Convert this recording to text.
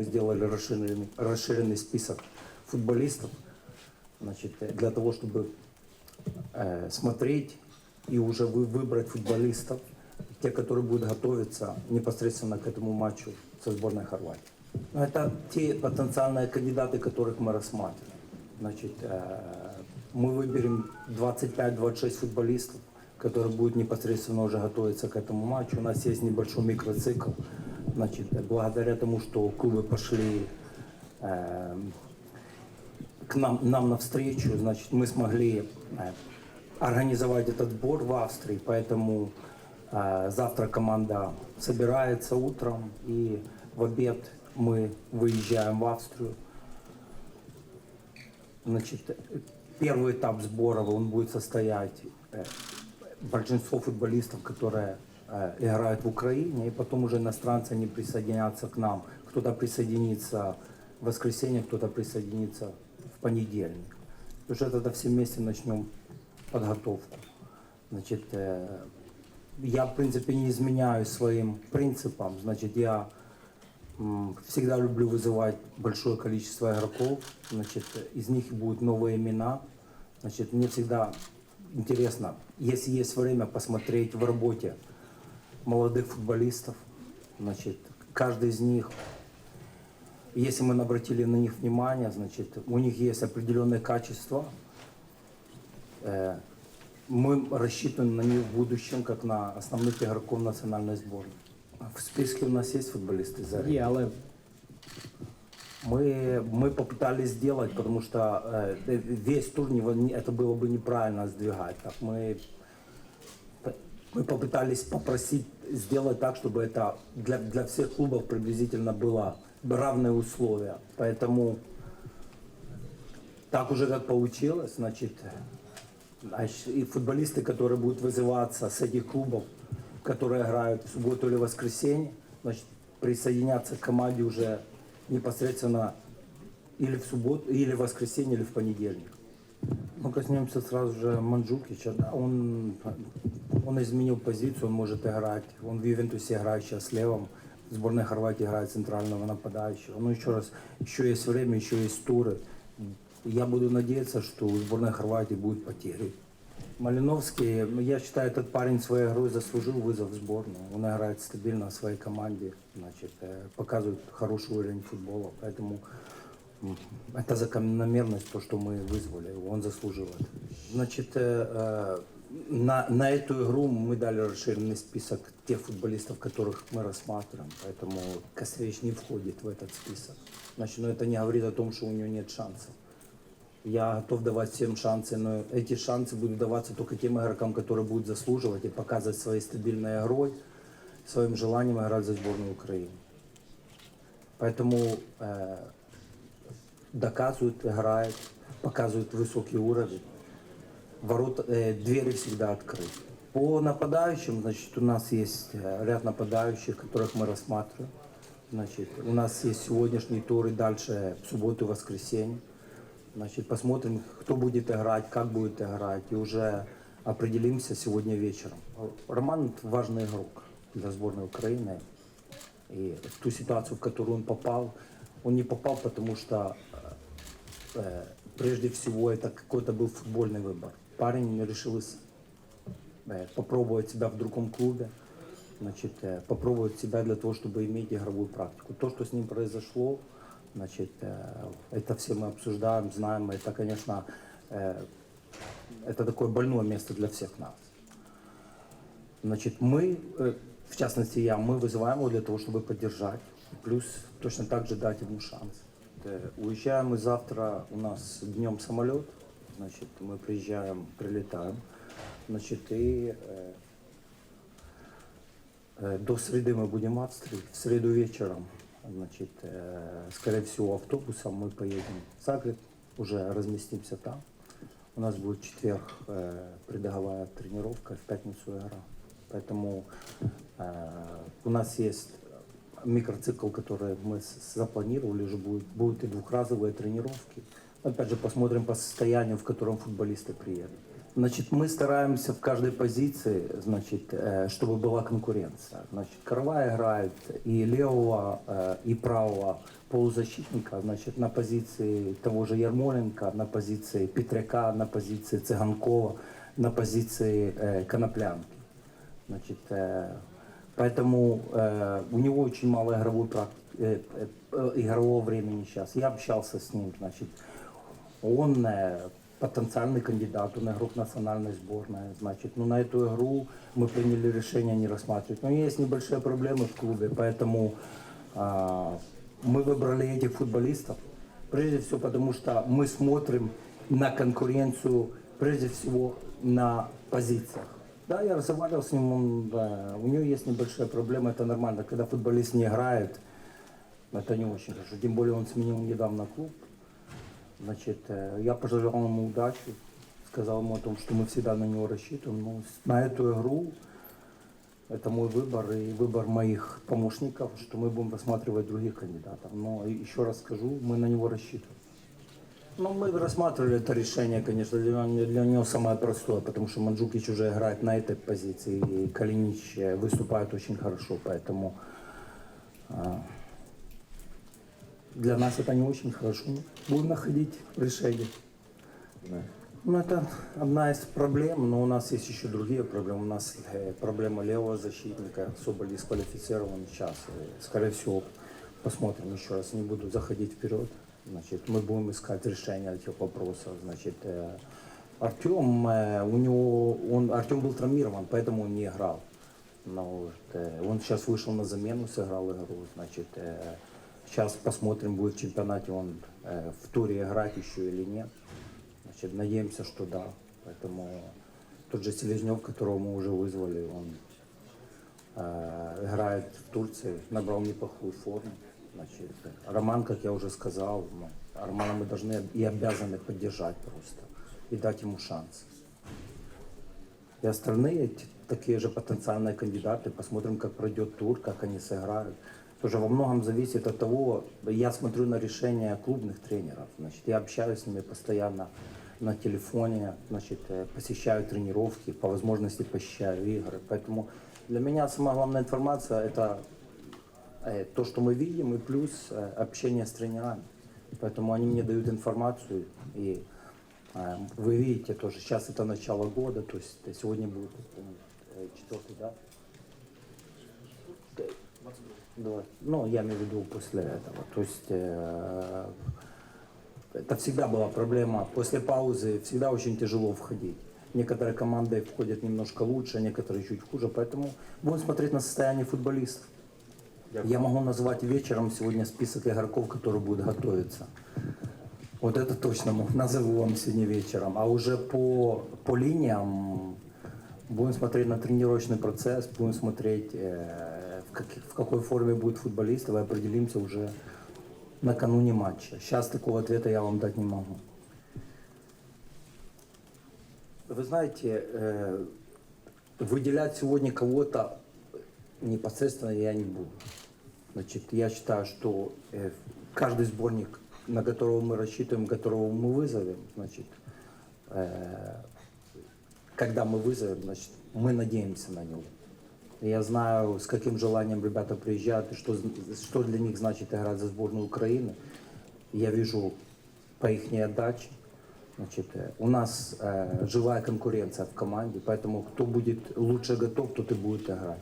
мы сделали расширенный, расширенный список футболистов, значит, э, для того, чтобы э, смотреть и уже вы, выбрать футболистов, те, которые будут готовиться непосредственно к этому матчу со сборной Хорватии. Но это те потенциальные кандидаты, которых мы рассматриваем. Значит, э, мы выберем 25-26 футболистов, которые будут непосредственно уже готовиться к этому матчу. У нас есть небольшой микроцикл. Значит, благодаря тому, что клубы пошли э, к нам, нам навстречу, значит, мы смогли э, организовать этот сбор в Австрии, поэтому э, завтра команда собирается утром и в обед мы выезжаем в Австрию. Значит, первый этап сбора он будет состоять э, большинство футболистов, которые играют в Украине, и потом уже иностранцы они присоединятся к нам. Кто-то присоединится в воскресенье, кто-то присоединится в понедельник. Уже тогда все вместе начнем подготовку. Значит, э, я, в принципе, не изменяю своим принципам. Значит, я всегда люблю вызывать большое количество игроков. Значит, из них будут новые имена. Значит, мне всегда интересно, если есть время, посмотреть в работе молодых футболистов. Значит, каждый из них, если мы обратили на них внимание, значит, у них есть определенные качества, Э, мы рассчитываем на них в будущем, как на основных игроков национальной сборной. В списке у нас есть футболисты Зари. Є, але Мы, мы попытались сделать, потому что э, весь тур не- не- это было бы неправильно сдвигать. Так мы, мы попытались попросить сделать так, чтобы это для, для всех клубов приблизительно было равные условия. Поэтому так уже как получилось, значит, а и футболисты, которые будут вызываться с этих клубов, которые играют в субботу или воскресенье, значит, присоединятся к команде уже непосредственно или в субботу, или в воскресенье, или в понедельник. Ну, коснемся сразу же Манджукича. Да, он, он изменил позицию, он может играть. Он в Ювентусе играет сейчас левым. В сборной Хорватии играет центрального нападающего. Ну, еще раз, еще есть время, еще есть туры. Я буду надеяться, что у сборной Хорватии будут потери. Малиновский, ну, я считаю, этот парень своей игрой заслужил вызов в сборную. Он играет стабильно в своей команде, значит, э, показывает хороший уровень футбола. Поэтому м, это закономерность, то, что мы вызвали его, он заслужил это. Значит, э, э, на, на эту игру мы дали расширенный список тех футболистов, которых мы рассматриваем, поэтому Косевич не входит в этот список. Значит, но это не говорит о том, что у него нет шансов. Я готов давать всем шансы, но эти шансы будут даваться только тем игрокам, которые будут заслуживать и показывать своей стабильной игрой, своим желанием играть за сборную Украины. Поэтому э, доказывают, играют, показывают высокий уровень. Ворота, э, двери всегда открыты. По нападающим, значит, у нас есть э, ряд нападающих, которых мы рассматриваем. Значит, у нас есть сегодняшний тур и дальше в субботу и воскресенье. Значит, посмотрим, кто будет играть, как будет играть, и уже определимся сегодня вечером. Роман – важный игрок для сборной Украины. И ту ситуацию, в которую он попал, он не попал, потому что э, прежде всего это какой-то был футбольный выбор. Парень решил э, попробовать себя в другом клубе, значит, э, попробовать себя для того, чтобы иметь игровую практику. То, что с ним произошло, значит, э, это все мы обсуждаем, знаем, это, конечно, это такое больное место для всех нас. Значит, мы, в частности я, мы вызываем его для того, чтобы поддержать, плюс точно так же дать ему шанс. Уезжаем мы завтра, у нас днем самолет, значит, мы приезжаем, прилетаем, значит, и э, э, до среды мы будем в Австрии, в среду вечером, значит, э, скорее всего, автобусом мы поедем в Загреб, уже разместимся там. У нас будет в четверг э, предоговая тренировка, в пятницу игра. Поэтому э, у нас есть микроцикл, который мы с- запланировали, уже будет, будут и двухразовые тренировки. Опять же, посмотрим по состоянию, в котором футболисты приедут. Значит, мы стараемся в каждой позиции, значит, э, чтобы была конкуренция. Значит, Карва играет и левого, э, и правого полузащитника, значит, на позиции того же Ярмоленко, на позиции Петряка, на позиции Цыганкова, на позиции э, Коноплянки. Значит, поэтому у него очень мало игровой практики, игрового времени сейчас. Я общался с ним, значит, он потенциальный кандидат, он игрок национальной сборной, значит, ну на эту игру мы приняли решение не рассматривать. Но есть небольшие проблемы в клубе, поэтому а, мы выбрали этих футболистов, прежде всего потому, что мы смотрим на конкуренцию, прежде всего на позициях. Да, я разговаривал с ним, он, да, у него есть небольшая проблема, это нормально. Когда футболист не играет, это не очень хорошо. Тем более он сменил недавно клуб. Значит, э, я пожелал ему удачи, сказал ему о том, что мы всегда на него рассчитываем. Ну, с- на эту игру это мой выбор и выбор моих помощников, что мы будем рассматривать других кандидатов. Но еще раз скажу, мы на него рассчитываем. Ну, мы рассматривали это решение, конечно, для, для него самое простое, потому что Манджукич уже играет на этой позиции, и Калинич э, выступает очень хорошо, поэтому а, для нас это не очень хорошо. Будем находить решение. Ну, это одна из проблем, но у нас есть еще другие проблемы. У нас э, проблема левого защитника, особо дисквалифицирован сейчас. И, скорее всего, посмотрим еще раз, не буду заходить вперед. Значит, мы будем искать решение этих вопросов. Значит, э, Артем, э, у него, он, Артем был травмирован, поэтому он не играл. Но вот, э, он сейчас вышел на замену, сыграл игру. Значит, э, сейчас посмотрим, будет в чемпионате он э, в туре играть еще или нет. Значит, надеемся, что да. Поэтому тот же Селезнев, которого мы уже вызвали, он э, играет в Турции, набрал неплохую форму. Значит, Роман, как я уже сказал, ну, Романа мы должны и обязаны поддержать просто и дать ему шанс. И остальные такие же потенциальные кандидаты. Посмотрим, как пройдет тур, как они сыграют. Тоже во многом зависит от того, я смотрю на решения клубных тренеров. Значит, я общаюсь с ними постоянно на телефоне, значит, э, посещаю тренировки, по возможности посещаю игры. Поэтому для меня самая главная информация это э, то, что мы видим, и плюс э, общение с тренерами. Поэтому они мне дают информацию, и вы видите тоже, сейчас это начало года, то есть сегодня будет четвертый, да? Ну, я имею в виду после этого. То есть э, это всегда была проблема. После паузы всегда очень тяжело входить. Некоторые команды входят немножко лучше, некоторые чуть хуже. Поэтому будем смотреть на состояние футболистов. Я могу назвать вечером сегодня список игроков, которые будут готовиться. Вот это точно назову вам сегодня вечером. А уже по, по линиям будем смотреть на тренировочный процесс, будем смотреть, э, в, как- в какой форме будет футболист, и определимся уже накануне матча. Сейчас такого ответа я вам дать не могу. Вы знаете, э, выделять сегодня кого-то непосредственно я не буду. Значит, я считаю, что э, каждый сборник, на которого мы рассчитываем, которого мы вызовем, значит, когда мы вызовем, значит, мы надеемся на него. Я знаю, с каким желанием ребята приезжают, и что, з- что для них значит играть за сборную Украины. Я вижу по их отдаче. Значит, э, у нас э, живая конкуренция в команде, поэтому кто будет лучше готов, тот и будет играть.